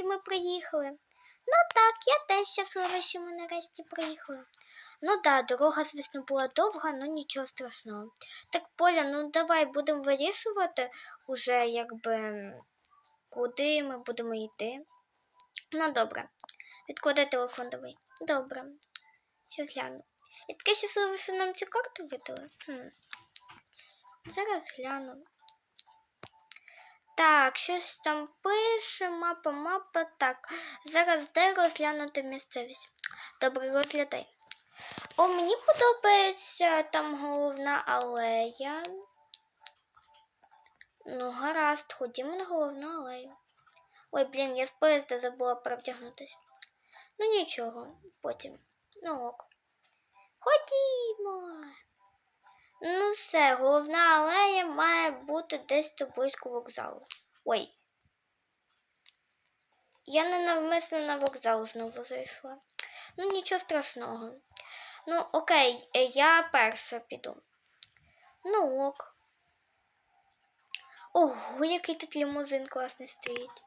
нарешті ми приїхали. Ну так, я теж щаслива, що ми нарешті приїхали. Ну да, дорога, звісно, була довга, ну нічого страшного. Так, Поля, ну давай будемо вирішувати уже, якби, куди ми будемо йти. Ну, добре. Відкладай телефон давай. Добре. Щас гляну. Я таке щаслива, що нам цю карту видали. Хм. Зараз гляну. Так, щось там пише, мапа, мапа. Так, зараз де розглянути місцевість. Добре, розглядай. О, мені подобається там головна алея. Ну, гаразд, ходімо на головну алею. Ой, блін, я з поїзда забула перевдягнутись. Ну нічого, потім. Ну ок. Ходімо. Ну все, головна алея має бути десь тут близько вокзалу. Ой. Я ненавмисно на вокзал знову зайшла. Ну нічого страшного. Ну, окей, е, я перша піду. Ну ок. Ого, який тут лімузин класний стоїть.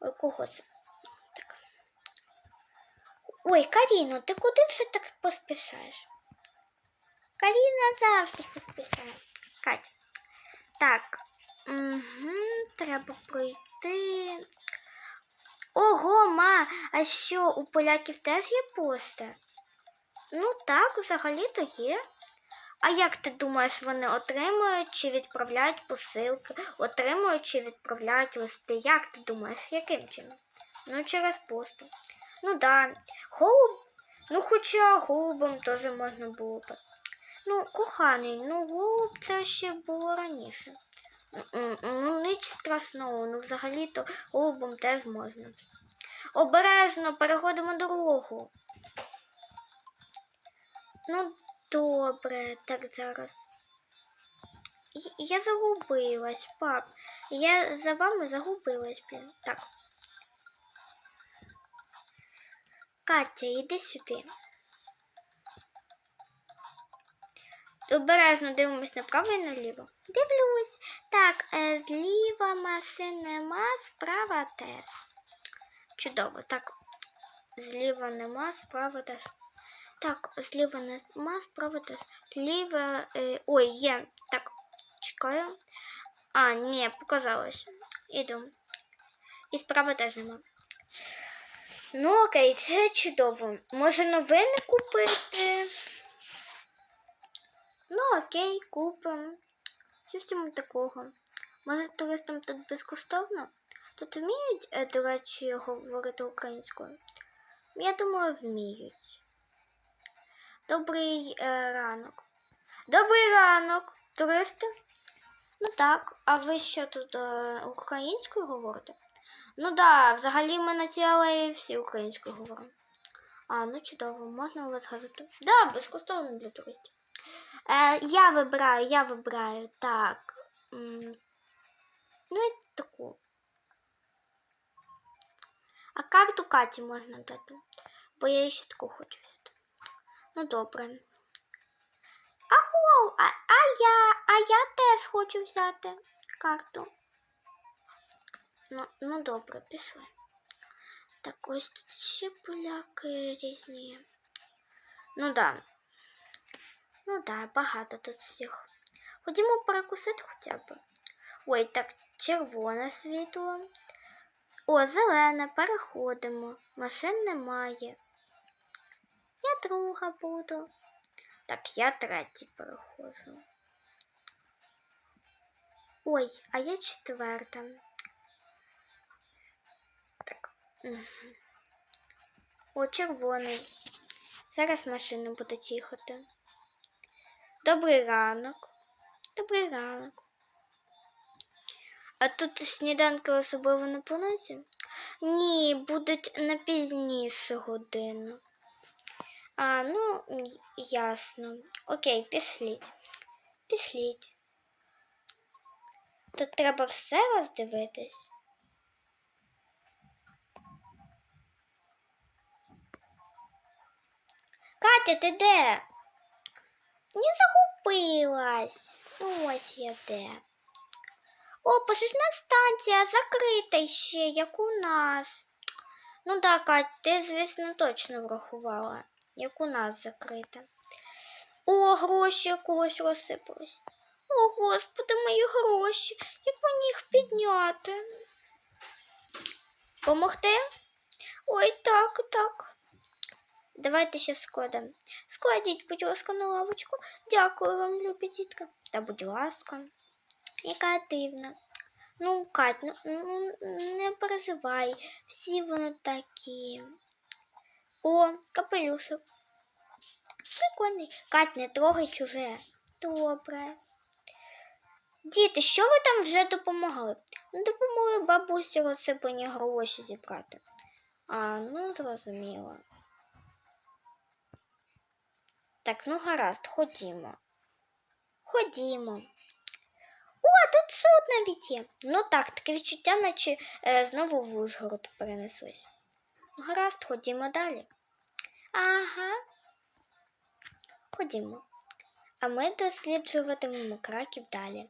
Ой, кого це? Ой, Каріно, ти куди вже так поспішаєш? Каріна завжди поспішає. Кать. Так. Угу, треба пройти. Ого, ма, а що, у поляків теж є пошта? Ну так, взагалі-то є. А як ти думаєш, вони отримують чи відправляють посилки, отримують чи відправляють листи? Як ти думаєш, яким чином? Ну, через пошту. Ну да. Голуб. Ну, хоча голубом теж можна було б. Ну, коханий, ну голуб це ще було раніше. Ну, ніч страшного, ну взагалі-то голубом теж можна. Обережно переходимо дорогу. Ну, добре, так зараз. Я загубилась, пап. Я за вами загубилась, блін. Так. Катя, іди сюди. Обережно дивимось направо і наліво. Дивлюсь. Так, е, зліва машин нема, справа теж. Чудово. Так, зліва нема, справа теж. Так, зліва нема, справа теж. Зліва. Е, ой, є. Так, чекаю. А, ні, показалось. Іду. І справа теж нема. Ну, окей, це чудово. Може новини купити? Ну, окей, купимо. Що в цьому такого? Може, туристам тут безкоштовно? Тут вміють, е, до речі, говорити українською? Я думаю, вміють. Добрий е, ранок. Добрий ранок, туристи. Ну так, а ви що тут е, українською говорите? Ну да, взагалі ми на цій алеї всі українською говоримо. А, ну чудово, можна у вас газету? Да, безкоштовно для туристів. Е, я вибираю, я вибираю. Так. Ну і таку. А карту Каті можна дати. Бо я ще таку хочу взяти. Ну добре. Аго, а, а я, а я теж хочу взяти карту. Ну, ну добре, пішли. Так ось тут ще поляки різні. Ну да. Ну да, багато тут всіх. Ходімо перекусити хоча б. Ой, так, червоне світло. О, зелене, переходимо. Машин немає. Я друга буду. Так, я третій переходжу. Ой, а я четверта. О, червоний. Зараз машини будуть їхати. Добрий ранок. Добрий ранок. А тут сніданки особливо не плануються? Ні, будуть на пізнішу годину. А, ну, ясно. Окей, пішліть. Пішліть. Тут треба все роздивитись. Катя, ти де? Не загубилась. Ось я де. О, пожежна станція закрита ще, як у нас. Ну так, Кать, ти, звісно, точно врахувала, як у нас закрита. О, гроші якогось розсипались. О, господи, мої гроші. Як мені їх підняти? Помогти? Ой, так, так. Давайте ще складемо. Складіть, будь ласка, на лавочку. Дякую вам, любі дітка. Та будь ласка. Яка дивна. Ну, Кать, ну, ну не переживай. Всі вони такі. О, капелюшок. Прикольний. Кать, не трогай чуже. Добре. Діти, що ви там вже допомагали? Допомогли бабусі розсипані гроші зібрати. А, ну зрозуміло. Так, ну гаразд, ходімо. Ходімо. О, тут суд навіть є. Ну так, таке відчуття, наче е, знову в Ужгород перенеслись. Ну, гаразд, ходімо далі. Ага. Ходімо. А ми досліджуватимемо краків далі.